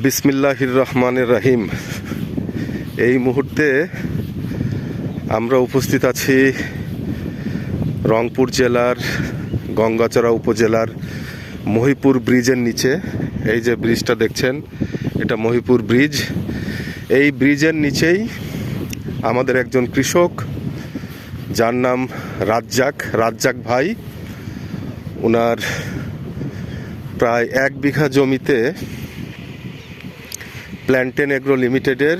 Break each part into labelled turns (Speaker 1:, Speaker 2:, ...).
Speaker 1: বিসমিল্লাহির রহমানের রাহিম এই মুহূর্তে আমরা উপস্থিত আছি রংপুর জেলার, গঙ্গাচড়া উপজেলার মহিপুর ব্রিজের নিচে। এই যে ব্রিজটা দেখছেন, এটা মহিপুর ব্রিজ। এই ব্রিজের নিচেই আমাদের একজন কৃষক, যার নাম রাজ্জাক। রাজ্জাক ভাই ওনার প্রায় এক বিঘা জমিতে প্ল্যান্টেন এগ্রো লিমিটেডের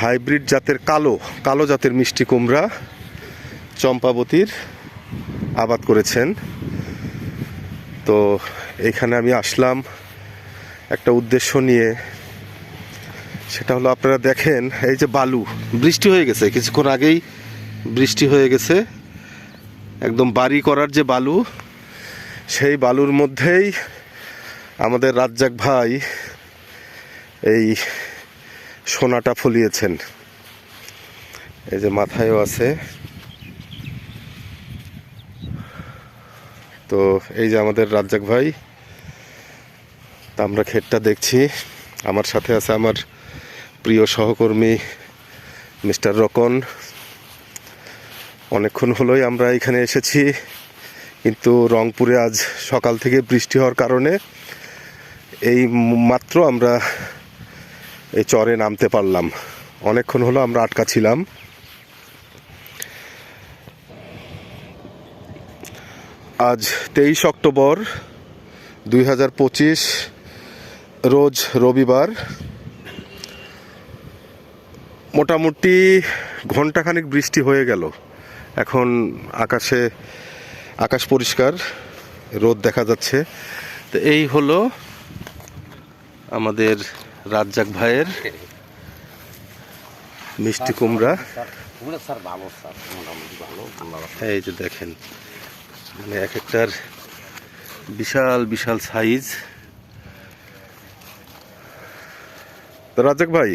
Speaker 1: হাইব্রিড জাতের কালো কালো জাতের মিষ্টি কুমড়া চম্পাবতীর আবাদ করেছেন। তো এখানে আমি আসলাম একটা উদ্দেশ্য নিয়ে। সেটা হলো আপনারা দেখেন, এই যে বালু, বৃষ্টি হয়ে গেছে। কিছুক্ষণ আগেই বৃষ্টি হয়ে গেছে। একদম বাড়ি করার যে বালু, সেই বালুর মধ্যেই আমাদের রাজ্জাক ভাই এই সোনাটা ফলিয়েছেন। এই যে মাথায়ও আছে। তো এই যে আমাদের রাজ্জাক ভাই তা আমরা ক্ষেতটা দেখছি। আমার সাথে আছে আমার প্রিয় সহকর্মী মিস্টার রকন। অনেকক্ষণ হলোই আমরা এখানে এসেছি, কিন্তু রংপুরে আজ সকাল থেকে বৃষ্টি হওয়ার কারণে এই মাত্র আমরা এই চরে নামতে পারলাম। অনেকক্ষণ হলো আমরা আটকা ছিলাম। আজ তেইশ অক্টোবর দুই হাজার পঁচিশ, রোজ রবিবার। মোটামুটি ঘন্টাখানিক বৃষ্টি হয়ে গেল। এখন আকাশে আকাশ পরিষ্কার, রোদ দেখা যাচ্ছে। তো এই হলো আমাদের রাজ্জাক ভাইয়ের মিষ্টি কুমড়া। এই যে দেখেন মানে এক একটার বিশাল বিশাল সাইজ তো রাজ্জাক ভাই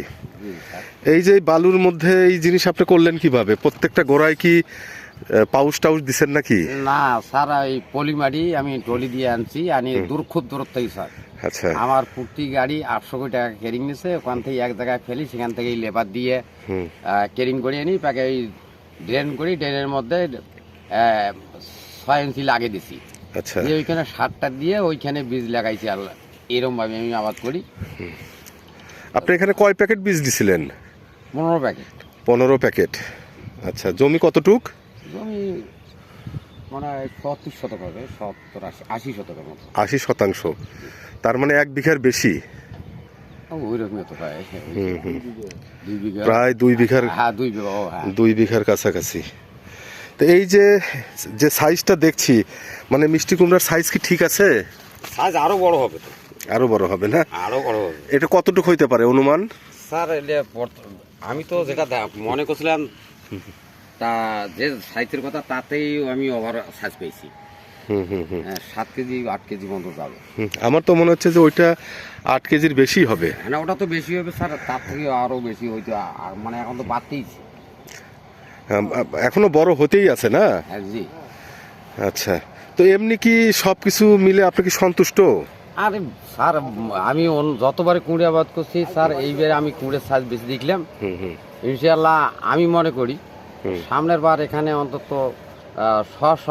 Speaker 1: এই যে বালুর মধ্যে এই জিনিস আপনি করলেন কীভাবে? প্রত্যেকটা গোড়ায় কি পাউস টাউস দিছেন নাকি?
Speaker 2: না স্যার এই পলিমারি আমি টলি দিয়ে আনছি। আনি দূর খুব দূরত্বই স্যার।
Speaker 1: আচ্ছা।
Speaker 2: আমার প্রতি গাড়ি আটশো কোটি টাকা কেরিং নিছে। ওখান থেকে এক জায়গায় ফেলি সেখান থেকে লেবার দিয়ে কেরিং করে আনি তাকে ওই ড্রেন করি ড্রেনের মধ্যে ছয় ইঞ্চি লাগিয়ে দিছি।
Speaker 1: আচ্ছা।
Speaker 2: দিয়ে ওইখানে সারটা দিয়ে ওইখানে বীজ লাগাইছি আল্লাহ এরকম ভাবে আমি আবাদ করি।
Speaker 1: আপনি এখানে কয় প্যাকেট বীজ দিছিলেন?
Speaker 2: পনেরো প্যাকেট।
Speaker 1: পনেরো প্যাকেট। আচ্ছা জমি কতটুক?
Speaker 2: মানে সত্তর শতক হবে সত্তর আশি শতকের মতো।
Speaker 1: আশি শতাংশ। তার মানে এক বিঘার বেশি।
Speaker 2: প্রায়। দুই
Speaker 1: বিঘার
Speaker 2: হ্যাঁ দুই হ্যাঁ।
Speaker 1: দুই বিঘার কাছাকাছি। তো এই যে যে সাইজটা দেখছি মানে মিষ্টি কুমড়ার সাইজ কি ঠিক আছে?
Speaker 2: সাইজ আরও বড় হবে তো।
Speaker 1: আরও বড় হবে না?
Speaker 2: আরও বড় হবে।
Speaker 1: এটা কতটুকু হইতে পারে অনুমান?
Speaker 2: স্যার আমি তো যেটা মনে করছিলাম তা যে সাইজের কথা তাতেই আমি ওভার সাইজ পেয়েছি। হ্যাঁ, সাত কেজি আট কেজি পর্যন্ত যাবে।
Speaker 1: আমার তো মনে হচ্ছে যে ওইটা আট কেজির বেশি হবে।
Speaker 2: হ্যাঁ ওটা তো বেশি হবে স্যার তার থেকে আরও বেশি হইতো আর মানে এখন তো বাড়তেইছে
Speaker 1: আম, এখনও বড় হতেই আছে না?
Speaker 2: হ্যাঁ জি।
Speaker 1: আচ্ছা তো এমনি কি সবকিছু মিলে আপনি কি সন্তুষ্ট?
Speaker 2: আরে স্যার আমি যতবারে কুঁড়ে আবাদ করছি স্যার এইবারে আমি কুঁড়ের সাইজ বেশি দেখলাম। ইনশাল্লাহ আমি মনে করি। সামনের বার এখানে অন্তত শ শ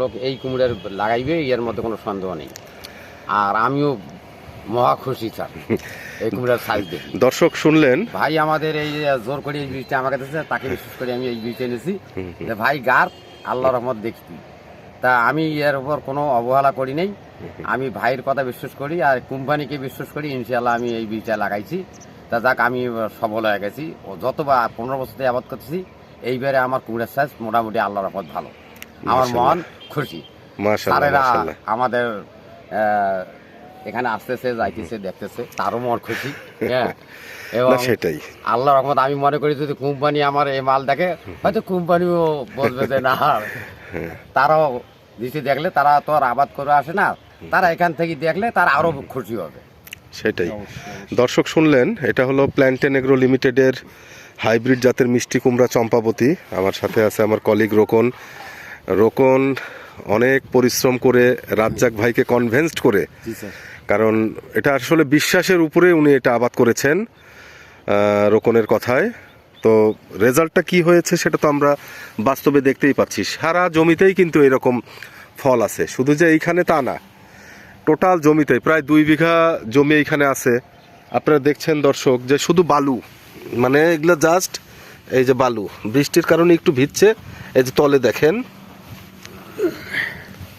Speaker 2: লোক এই কুমড়ের লাগাইবে এর মধ্যে কোনো সন্দেহ নেই। আর আমিও মহা খুশি স্যার এই কুমড়ার সাইজ দেখি।
Speaker 1: দর্শক শুনলেন।
Speaker 2: ভাই আমাদের এই জোর করে এই বীজটা আমাকে দিয়েছে তাকে বিশেষ করে আমি এই বীজটা এনেছি। যে ভাই গার আল্লাহ রহমত দেখছি তা আমি এর উপর কোনো অবহেলা করি নাই। আমি ভাইয়ের কথা বিশ্বাস করি আর কোম্পানিকে বিশ্বাস করি ইনশাল্লাহ আমি এই বীজটা লাগাইছি। তা যাক আমি সফল হয়ে গেছি। ও যতবার পনেরো বছর থেকে আবাদ করতেছি এইবারে আমার কুমড়ার সাইজ মোটামুটি আল্লাহ রহমত ভালো। আমার মন খুশি। স্যারেরা আমাদের এখানে আসতেছে যাইতেছে দেখতেছে তারও মন খুশি হ্যাঁ। এবং
Speaker 1: সেটাই।
Speaker 2: আল্লাহ রহমত আমি মনে করি যদি কোম্পানি আমার এই মাল দেখে হয়তো কোম্পানিও বলবে যে না তারাও দিতে দেখলে তারা তো আর আবাদ করে আসে না তারা এখান থেকে দেখলে তারা আরও খুশি হবে।
Speaker 1: সেটাই। দর্শক শুনলেন এটা হলো প্ল্যান্টেন এগ্রো লিমিটেডের হাইব্রিড জাতের মিষ্টি কুমড়া চম্পাবতী। আমার সাথে আছে আমার কলিগ রোকন। রোকন অনেক পরিশ্রম করে রাজ্জাক ভাইকে কনভেন্সড করে। কারণ এটা আসলে বিশ্বাসের উপরে উনি এটা আবাদ করেছেন রোকনের কথায়। তো রেজাল্টটা কি হয়েছে সেটা তো আমরা বাস্তবে দেখতেই পাচ্ছি। সারা জমিতেই কিন্তু এরকম ফল আছে। শুধু যে এইখানে তা না টোটাল জমিতে প্রায় দুই বিঘা জমি এইখানে আছে। আপনারা দেখছেন দর্শক যে শুধু বালু মানে এগুলো জাস্ট এই যে বালু। বৃষ্টির কারণে একটু ভিজছে এই যে তলে দেখেন।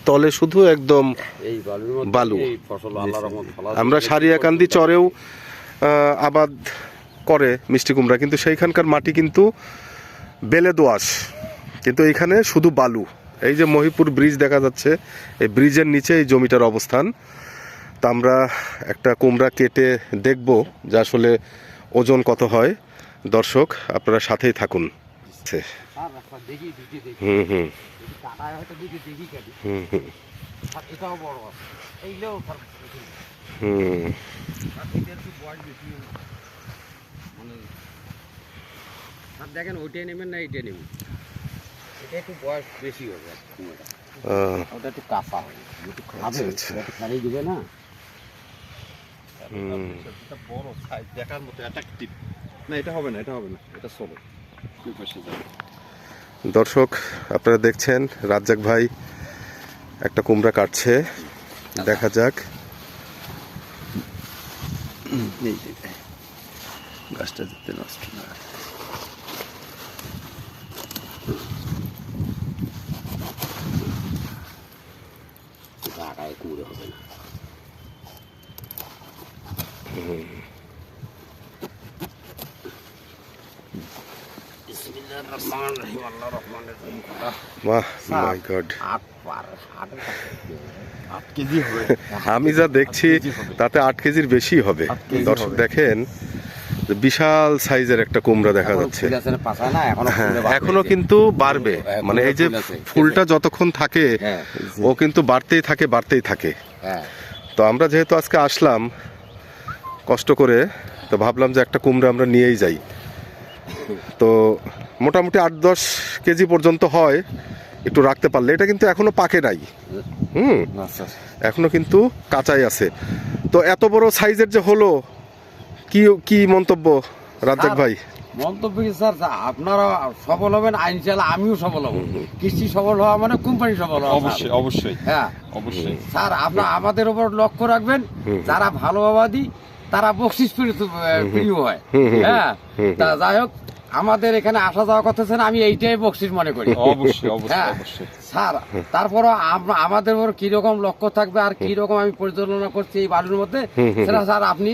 Speaker 1: তলে শুধু একদম বালু। আমরা সারিয়াকান্দি চরেও আবাদ করে মিষ্টি কুমড়া। কিন্তু সেইখানকার মাটি কিন্তু বেলে দোয়াশ কিন্তু এখানে শুধু বালু। এই যে মহিপুর ব্রিজ দেখা যাচ্ছে এই ব্রিজের নিচে এই জমিটার অবস্থান। তা আমরা একটা কুমড়া কেটে দেখব যে আসলে ওজন কত হয়? দর্শক আপনারা সাথেই থাকুন। হুম হুম। হুম হুম। হুম।
Speaker 2: একটু বয়স বেশি মানে দেখেন ওইটাই নেবেন না এইটাই নেবেন। এটা একটু বয়স বেশি হবে। ওটা একটু কাঁচা হবে। একটু খাবে
Speaker 1: আচ্ছা, আচ্ছা।
Speaker 2: না।
Speaker 3: বড় সাইজ দেখার মতো অ্যাট্রাকটিভ না এটা হবে না এটা হবে না এটা চলো দুই পাশে যাবে।
Speaker 1: দর্শক আপনারা দেখছেন রাজ্জাক ভাই একটা কুমড়া কাটছে। দেখা যাক।
Speaker 3: গাছটা যেতে নষ্ট না।
Speaker 2: কুমড়ো হবে না বিসমিল্লাহির রহমানির রহিম, আল্লাহর রহমানির রহিম। আহ,
Speaker 1: বাহ
Speaker 2: স্যার,
Speaker 1: মাই গড
Speaker 2: আট পার, আটের কাছে কি হবে?
Speaker 3: আট কেজি হবে
Speaker 1: আমি যা দেখছি। তাতে আট কেজির বেশি হবে। দর্শক দেখেন বিশাল সাইজের একটা কুমড়া দেখা যাচ্ছে।
Speaker 2: এখনও
Speaker 1: হ্যাঁ
Speaker 2: ফুলে
Speaker 1: কিন্তু বাড়বে। মানে এই যে ফুলটা যতক্ষণ থাকে
Speaker 2: হ্যাঁ,
Speaker 1: ও কিন্তু বাড়তেই থাকে বাড়তেই থাকে।
Speaker 2: হ্যাঁ।
Speaker 1: তো আমরা যেহেতু আজকে আসলাম কষ্ট করে তো ভাবলাম যে একটা কুমড়া আমরা নিয়েই যাই। তো মোটামুটি আট দশ কেজি পর্যন্ত হয় একটু রাখতে পারলে। এটা কিন্তু এখনও পাকে নাই। হুম?
Speaker 2: আচ্ছা,
Speaker 1: এখনও কিন্তু কাঁচাই আছে। তো এত বড় সাইজের যে হলো কি কি মন্তব্য রাজ্জাক ভাই?
Speaker 2: মন্তব্য কি স্যার? আপনারা সফল হবেন ইনশাল্লাহ আমিও সফল হব। কৃষি সফল হওয়া মানে কোম্পানি সফল হওয়া
Speaker 3: অবশ্যই অবশ্যই।
Speaker 2: হ্যাঁ।
Speaker 3: অবশ্যই।
Speaker 2: স্যার আপনার আমাদের উপর লক্ষ্য রাখবেন। যারা ভালো আবাদি তারা বকশিস প্রিয় হয়। হ্যাঁ? তা যাই হোক আমাদের এখানে আসা যাওয়া করতেছে না আমি এইটাই বকশিস মনে করি।
Speaker 3: অবশ্যই অবশ্যই
Speaker 2: হ্যাঁ? স্যার তারপরও আম- আমাদের উপর কীরকম লক্ষ্য থাকবে আর কীরকম আমি পরিচালনা করছি এই বাড়ির মধ্যে সেটা স্যার আপনি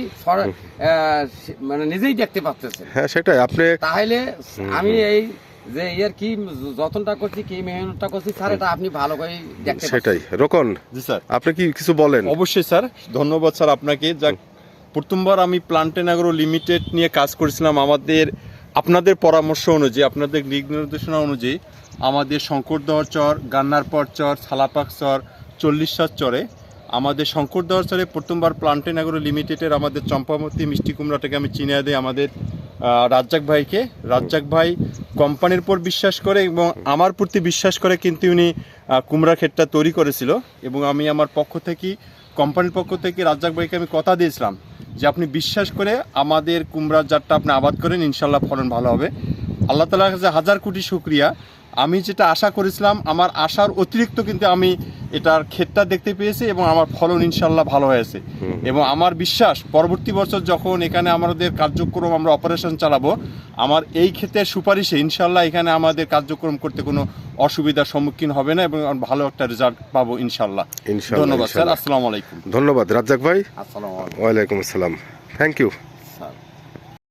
Speaker 2: মানে নিজেই দেখতে পাচ্ছেন।
Speaker 1: হ্যাঁ সেটাই আপনি
Speaker 2: তাহলে আমি এই যে এর কি যতনটা করছি কি মেহনতটা করছি স্যার এটা আপনি ভালো করে দেখতে
Speaker 1: সেটাই। রোকন
Speaker 3: জি স্যার।
Speaker 1: আপনি কি কিছু বলেন?
Speaker 3: অবশ্যই স্যার। ধন্যবাদ স্যার আপনাকে। যাক প্রথমবার আমি প্লান্টেন অ্যাগ্রো লিমিটেড নিয়ে কাজ করেছিলাম। আমাদের, আপনাদের পরামর্শ অনুযায়ী, আপনাদের দিক নির্দেশনা অনুযায়ী আমাদের শঙ্করদহর চর গান্নারপর চর, সালাপাক চর চল্লিশার চরে আমাদের শঙ্করদহর চরে প্রথমবার প্লান্টেন অ্যাগ্রো লিমিটেডের আমাদের চম্পামতি মিষ্টি কুমড়াটাকে আমি চিনিয়ে দিই আমাদের রাজ্জাক ভাইকে। রাজ্জাক ভাই কোম্পানির উপর বিশ্বাস করে এবং আমার প্রতি বিশ্বাস করে কিন্তু উনি কুমড়া ক্ষেতটা তৈরি করেছিল। এবং আমি আমার পক্ষ থেকে, কোম্পানির পক্ষ থেকে রাজ্জাক ভাইকে আমি কথা দিয়েছিলাম যে আপনি বিশ্বাস করে আমাদের কুমড়ার জারটা আপনি আবাদ করেন ইনশাল্লাহ ফলন ভালো হবে। আল্লাহ তালার কাছে হাজার কোটি শুক্রিয়া। আমি যেটা আশা করেছিলাম, আমার আশার অতিরিক্ত কিন্তু আমি এটার ক্ষেতটা দেখতে পেয়েছি এবং আমার ফলন ইনশাল্লাহ ভালো হয়েছে। এবং আমার বিশ্বাস পরবর্তী বছর যখন এখানে আমাদের কার্যক্রম আমরা অপারেশন চালাবো আমার এই ক্ষেতের সুপারিশে ইনশাল্লাহ এখানে আমাদের কার্যক্রম করতে কোনো অসুবিধার সম্মুখীন হবে না এবং ভালো একটা রেজাল্ট পাবো ইনশাল্লাহ ধন্যবাদ স্যার। আসসালামু আলাইকুম।
Speaker 1: ধন্যবাদ রাজ্জাক ভাই।
Speaker 2: আসসালামু আলাইকুম।
Speaker 1: ওয়ালাইকুম আসসালাম। Thank you